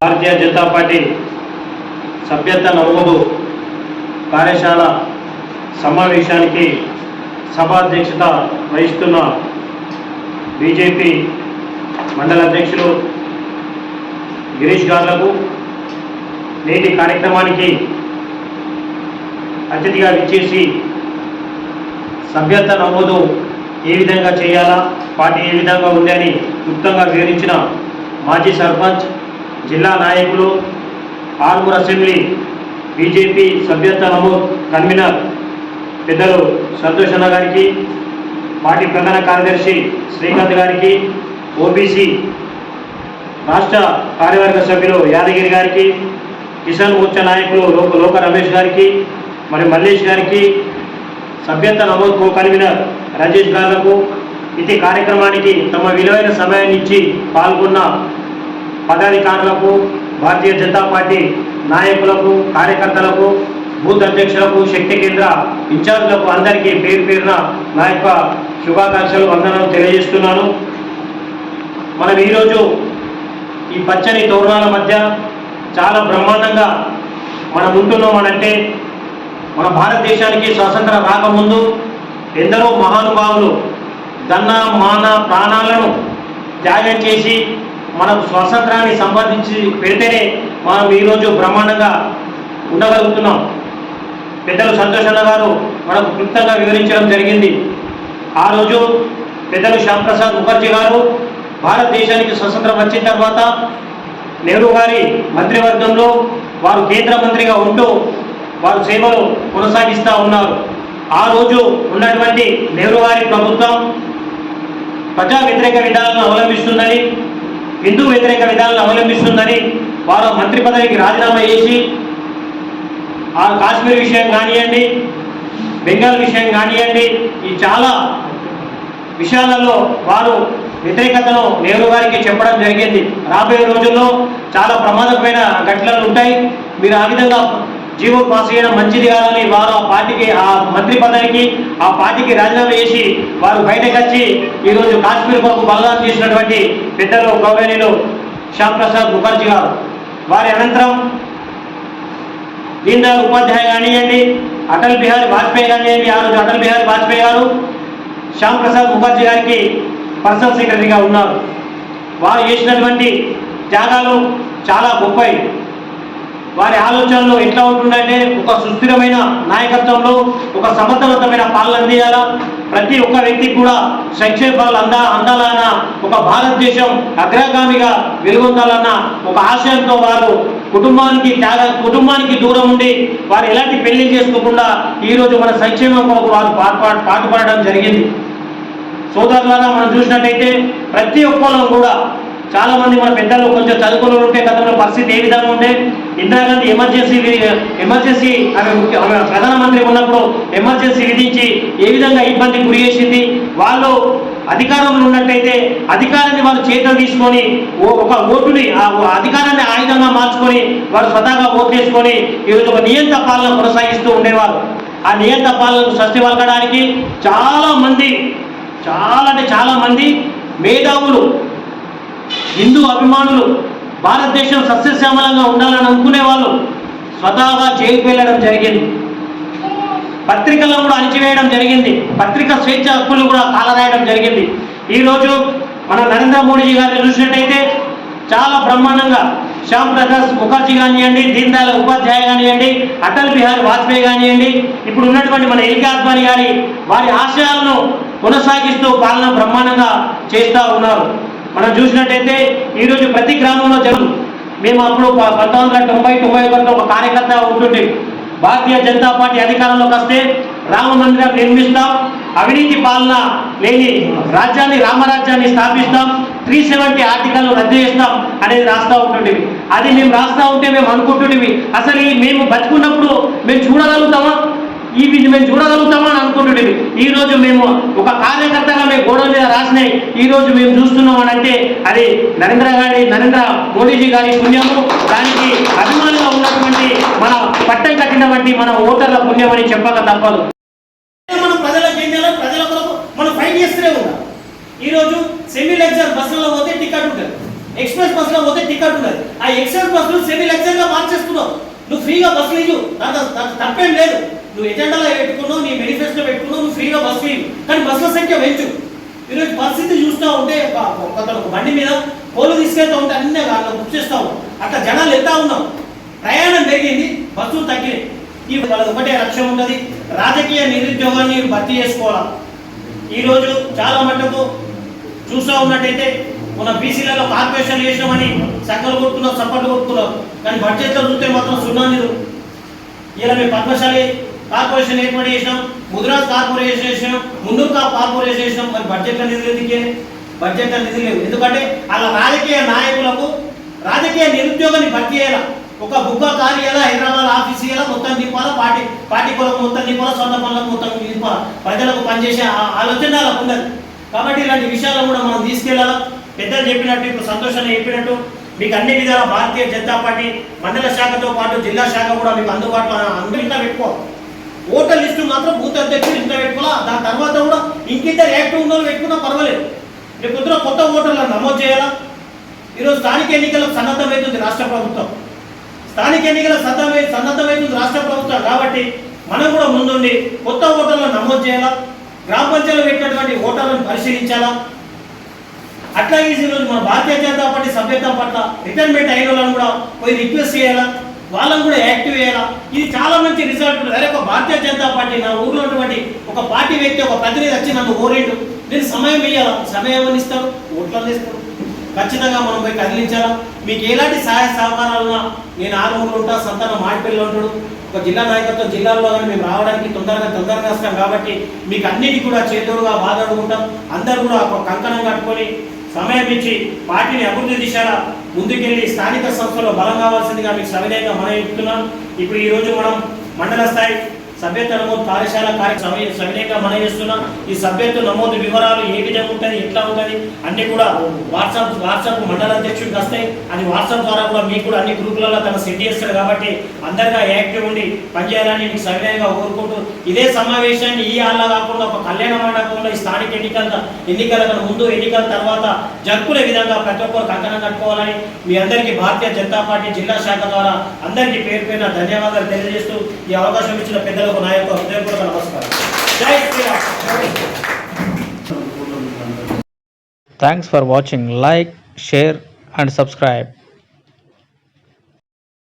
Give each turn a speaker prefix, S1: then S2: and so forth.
S1: Bharatiya Janata party సభ్యత్వ నమోదు కార్యశాల సమావేశానికి సభాధ్యక్షత వహిస్తున్న బీజేపీ మండల అధ్యక్షులు గిరీష్ గార్లకు నేటి కార్యక్రమానికి అతిథిగా విచ్చేసి సభ్యత్వ నమోదు ఏ విధంగా చేయాలా? పార్టీ ఏ విధంగా ఉంది అని క్లుప్తంగా వివరించిన మాజీ సర్పంచ్ జిల్లా నాయకులు ఆర్మూర్ అసెంబ్లీ బీజేపీ సభ్యత్వ నమోద్ కన్వీనర్ పెద్దలు సంతోష్ అన్న గారికి పార్టీ ప్రధాన కార్యదర్శి శ్రీకాంత్ గారికి ఓబీసీ రాష్ట్ర కార్యవర్గ సభ్యులు యాదగిరి గారికి కిసాన్ మోర్చా నాయకులు లోక లోక రమేష్ గారికి మరి మల్లేష్ గారికి సభ్యత్వ నమోదు కో కన్వీనర్ రజేష్ గారులకు ఇది కార్యక్రమానికి తమ విలువైన సమయాన్ని ఇచ్చి పాల్గొన్న పదాధికారులకు భారతీయ జనతా పార్టీ నాయకులకు కార్యకర్తలకు బూత్ అధ్యక్షులకు శక్తి కేంద్ర ఇన్ఛార్జ్లకు అందరికీ పేరు పేరున నా యొక్క శుభాకాంక్షలు వందనాలు తెలియజేస్తున్నాను. మనం ఈరోజు ఈ పచ్చని తోరణాల మధ్య చాలా బ్రహ్మాండంగా మనం ఉంటున్నామనంటే మన భారతదేశానికి స్వాతంత్రం రాకముందు ఎందరో మహానుభావులు దన్న మాన ప్రాణాలను త్యాగం చేసి మనకు స్వాతంత్రాన్ని సంపాదించి పెడితేనే మనం ఈరోజు బ్రహ్మాండంగా ఉండగలుగుతున్నాం. పెద్దలు సంతోషన్న గారు మనకు క్లుప్తంగా వివరించడం జరిగింది. ఆ రోజు పెద్దలు శ్యాంప్రసాద్ ముఖర్జీ గారు భారతదేశానికి స్వతంత్రం వచ్చిన తర్వాత నెహ్రూ గారి మంత్రివర్గంలో వారు కేంద్ర మంత్రిగా ఉంటూ వారు సేవలు కొనసాగిస్తూ ఉన్నారు. ఆ రోజు ఉన్నటువంటి నెహ్రూ గారి ప్రభుత్వం ప్రజా వ్యతిరేక విధానాలను అవలంబిస్తుందని హిందూ వ్యతిరేక విధానాలను అవలంబిస్తుందని వారు మంత్రి పదవికి రాజీనామా చేసి ఆ కాశ్మీర్ విషయం కానివ్వండి బెంగాల్ విషయం కానివ్వండి ఈ చాలా విషయాలలో వారు వ్యతిరేకతను నెహ్రూ గారికి చెప్పడం జరిగింది. రాబోయే రోజుల్లో చాలా ప్రమాదకమైన ఘటనలు ఉంటాయి. మీరు ఆ విధంగా జీవో పాస్ చేయడం మంచిది కాదని వారు ఆ పార్టీకి ఆ మంత్రి పదవికి ఆ పార్టీకి రాజీనామా చేసి వారు బయటకు వచ్చి ఈరోజు కాశ్మీర్ కొరకు బలదానం చేసినటువంటి పెద్దలు గౌరవనీయులు శ్యామ్ ప్రసాద్ ముఖర్జీ గారు. వారి అనంతరం దీన్ దయాళ్ ఉపాధ్యాయ కానివ్వండి అటల్ బిహారీ వాజ్పేయి కానివ్వండి ఆ రోజు అటల్ బిహారీ వాజ్పేయి గారు శ్యామ్ ప్రసాద్ ముఖర్జీ గారికి పర్సనల్ సెక్రటరీగా ఉన్నారు. వారు చేసినటువంటి త్యాగాలు చాలా గొప్పవి. వారి ఆలోచనలు ఎట్లా ఉంటుందంటే ఒక సుస్థిరమైన నాయకత్వంలో ఒక సమర్థవంతమైన పాలన అందియాలా? ప్రతి ఒక్క వ్యక్తికి కూడా సంక్షేమాలు అందా అందాలన్న ఒక భారతదేశం అగ్రగామిగా వెలుగొందాలన్న ఒక ఆశయంతో వారు కుటుంబానికి త్యాగ కుటుంబానికి దూరం ఉండి వారు ఎలాంటి పెళ్ళి చేసుకోకుండా ఈరోజు మన సంక్షేమం కొరకు వారు పాటుపడడం జరిగింది. సోదరులారా మనం చూసినట్టయితే ప్రతి ఒక్కరు కూడా చాలా మంది మన పెద్దలు కొంచెం చదువుకుని ఉంటే గతంలో పరిస్థితి ఏ విధంగా ఉండే? ఇందిరాగాంధీ ఎమర్జెన్సీ ఎమర్జెన్సీ ఆమె ముఖ్య- ఆమె ప్రధానమంత్రి ఉన్నప్పుడు ఎమర్జెన్సీ విధించి ఏ విధంగా ఇబ్బంది గురి చేసింది? వాళ్ళు అధికారంలో ఉన్నట్టయితే అధికారాన్ని వాళ్ళు చేతులు తీసుకొని ఓ- ఒక ఓటుని ఆ అధికారాన్ని ఆయుధంగా మార్చుకొని వారు స్వతహాగా ఓట్లేసుకొని ఈరోజు ఒక నియంత్ర పాలన కొనసాగిస్తూ ఉండేవారు. ఆ నియంత పాలనకు స్వస్తి పలకడానికి చాలా మంది చాలా అంటే చాలా మంది మేధావులు హిందూ అభిమానులు భారతదేశం సస్యశ్యామలంగా ఉండాలని అనుకునే వాళ్ళు స్వతహాగా జైలుకు వెళ్ళడం జరిగింది. పత్రికలను కూడా అణిచివేయడం జరిగింది. పత్రిక స్వేచ్ఛ హక్కులు కూడా కాలరాయడం జరిగింది. ఈరోజు మన నరేంద్ర మోడీజీ గారిని చూసినట్టయితే చాలా బ్రహ్మాండంగా శ్యామ్ ప్రకాష్ ముఖర్జీ కానివ్వండి దీన్ దయాళ్ ఉపాధ్యాయ కానివ్వండి అటల్ బిహారీ వాజ్పేయి కానివ్వండి ఇప్పుడు ఉన్నటువంటి మన ఎల్కే అద్వానీ గారి వారి ఆశయాలను కొనసాగిస్తూ పాలన బ్రహ్మాండంగా చేస్తూ ఉన్నారు. మనం చూసినట్టయితే ఈరోజు ప్రతి గ్రామంలో జనం మేము అప్పుడు పంతొమ్మిది వందల తొంభై తొంభై ఒకటిలో ఒక కార్యకర్త ఉంటుండే. భారతీయ జనతా పార్టీ అధికారంలోకి వస్తే రామ మందిరం నిర్మిస్తాం అవినీతి పాలన లేని రాజ్యాన్ని రామరాజ్యాన్ని స్థాపిస్తాం త్రీ సెవెంటీ ఆర్టికల్ రద్దు చేస్తాం అనేది రాస్తా ఉంటుండేవి అది మేము రాస్తా ఉంటే మేము అనుకుంటుండేవి. అసలు మేము బతుకున్నప్పుడు మేము చూడగలుగుతామా? ఇవి మేము చూడగలుగుతామా అని అనుకుంటుండేవి ఈ రోజు మేము ఒక కార్యకర్తగా మేము గోడల మీద రాసినాయి. ఈ రోజు మేము చూస్తున్నాం అని అంటే అది నరేంద్ర గారి నరేంద్ర మోడీజీ గారి పుణ్యము దానికి అభిమానులుగా ఉన్నటువంటి మన పట్టం కట్టినటువంటి మన ఓటర్ల పుణ్యం అని చెప్పక తప్పదు. మనం ప్రజలకు ఏం చేయాలి ప్రజల కొరకు మనం ఫైట్ చేస్తూనే ఉన్నాం. ఈరోజు సెమీ లెక్చర్ బస్సులో పోతే టికెట్ ఉంటుంది. ఎక్స్ప్రెస్ బస్సులో పోతే టికెట్ ఉంటుంది. ఆ ఎక్స్ప్రెస్ బస్సులు సెమీ గా మార్చేస్తున్నావు. నువ్వు ఫ్రీగా బస్సులు ఇవ్వు దాంట్లో తప్పేం లేదు. నువ్వు ఎజెండాలో పెట్టుకున్నావు నీ మేనిఫెస్టో పెట్టుకున్నావు నువ్వు ఫ్రీగా బస్సు ఇవ్వు కానీ బస్సుల సంఖ్య పెంచు. ఈరోజు పరిస్థితి చూస్తూ ఉంటే ఒక- ఒక బండి మీద కోళ్ళు తీసుకెళ్తా ఉంటే అన్నీ అట్లా బుక్ చేస్తావు. అట్లా జనాలు వెళ్తా ఉన్నాం ప్రయాణం పెరిగింది బస్సులు తగ్గినాయి. ఈ వాళ్ళకి ఒకటే లక్ష్యం ఉన్నది రాజకీయ నిరుద్యోగాన్ని భర్తీ చేసుకోవాలి. ఈరోజు చాలా మటుకు చూస్తూ ఉన్నట్టయితే మన బీసీలలో కార్పొరేషన్ చేసినామని సక్కలు కొట్టుకున్నాం సపోర్ట్ కొట్టుకున్నాం కానీ బడ్జెట్లో చూస్తే మాత్రం సున్నా నిధులు. ఇలా మేము పద్మశాలి కార్పొరేషన్ ఏర్పాటు చేసినాం ముద్రాజ్ కార్పొరేషన్ చేసినాం ముందూరు కార్పొరేషన్ చేసినాం మరి బడ్జెట్లో నిధులు ఎందుకే బడ్జెట్లో నిధులు లేవు. ఎందుకంటే అలా రాజకీయ నాయకులకు రాజకీయ నిరుద్యోగాన్ని భర్తీ చేయాలా? ఒక బుగ్గ ఎలా హైదరాబాద్ ఆఫీస్ ఇయ్యాల? మొత్తం నింపాలా పార్టీ పార్టీ కొరకు మొత్తం నింపాలా సొంత పనులకు మొత్తం నింపాలా ప్రజలకు పనిచేసే ఆ- ఆలోచన అలా ఉండదు. కాబట్టి ఇలాంటి విషయాలు కూడా మనం తీసుకెళ్ళాలా పెద్దలు చెప్పినట్టు ఇప్పుడు సంతోషాన్ని చెప్పినట్టు మీకు అన్ని విధాల భారతీయ జనతా పార్టీ మండల శాఖతో పాటు జిల్లా శాఖ కూడా మీకు అందుబాటులో అందరికీ పెట్టుకోవాలి ఓటర్ లిస్టు మాత్రం బూత్ అధ్యక్షుడు ఇంత పెట్టుకోవాలా? దాని తర్వాత కూడా ఇంకిద్దరు యాక్టివ్ ఉన్న పెట్టుకున్నా పర్వాలేదు. రేపు పొద్దున కొత్త ఓటర్లను నమోదు చేయాలా? ఈరోజు స్థానిక ఎన్నికలకు సన్నద్ధమవుతుంది రాష్ట్ర ప్రభుత్వం. స్థానిక ఎన్నికల సన్నద్ధమై సన్నద్ధమవుతుంది రాష్ట్ర ప్రభుత్వం కాబట్టి మనం కూడా ముందుండి కొత్త ఓటర్లను నమోదు చేయాలా? గ్రామ పంచాయతీలో పెట్టినటువంటి ఓటర్లను పరిశీలించాలా? అట్లాగే ఈరోజు మన భారతీయ జనతా పార్టీ సభ్యత్వం పట్ల రిటైర్మెంట్ అయిన వాళ్ళని కూడా పోయి రిక్వెస్ట్ చేయాలా? వాళ్ళని కూడా యాక్టివ్ చేయాలా? ఇది చాలా మంచి రిజల్ట్. ఉంటుంది అరే ఒక భారతీయ జనతా పార్టీ నా ఊర్లో ఉన్నటువంటి ఒక పార్టీ వ్యక్తి ఒక ప్రతినిధి వచ్చి నన్ను ఓరేండు. నేను సమయం ఇవ్వాలా సమయం ఏమని ఇస్తారు? ఓట్లను ఇస్తారు. ఖచ్చితంగా మనం పోయి కదిలించాలా? మీకు ఎలాంటి సహాయ సహకారాలున్నా నేను ఆరుమూలు ఉంటా సంతానం మాడిపల్లి ఉంటాడు. ఒక జిల్లా నాయకత్వం జిల్లాల్లో కానీ మేము రావడానికి తొందరగా తొందరగా వస్తాం కాబట్టి మీకు అన్నిటి కూడా చేదోడుగా బాధడుకుంటాం అందరూ కూడా ఒక కంకణం కట్టుకొని సమయం ఇచ్చి పార్టీని అభివృద్ధి దిశగా ముందుకెళ్ళి స్థానిక సంస్థలో బలం కావాల్సిందిగా మీకు సవినయంగా మనం చెప్తున్నాం ఇప్పుడు ఈ రోజు మనం మండల స్థాయి సభ్యత్వ నమోదు కార్యశాల కార్య సవినయంగా మనం చేస్తున్నాం. ఈ సభ్యత్వ నమోదు వివరాలు ఏ విధంగా ఉంటుంది ఎట్లా ఉంటుంది అన్ని కూడా వాట్సాప్ వాట్సాప్ మండల అధ్యక్షుడికి వస్తాయి. అది వాట్సాప్ ద్వారా కూడా మీకు కూడా అన్ని గ్రూపులలో తన సెట్ చేస్తారు కాబట్టి అందరిగా యాక్టివ్ ఉండి పనిచేయాలని మీకు సవినయంగా కోరుకుంటూ ఇదే సమావేశాన్ని ఈ ఆళ్ళ కాకుండా ఒక కళ్యాణ మండపంలో ఈ స్థానిక ఎన్నికల ఎన్నికల ముందు ఎన్నికల తర్వాత జరుపుకునే విధంగా ప్రతి ఒక్కరు కంకణం కట్టుకోవాలని మీ అందరికీ భారతీయ జనతా పార్టీ జిల్లా శాఖ ద్వారా అందరికీ పేరు పేరున ధన్యవాదాలు తెలియజేస్తూ ఈ అవకాశం ఇచ్చిన పెద్దలకు నా యొక్క హృదయపూర్వక నమస్కారం జై Sriram
S2: Thanks for watching. Like, share, and subscribe.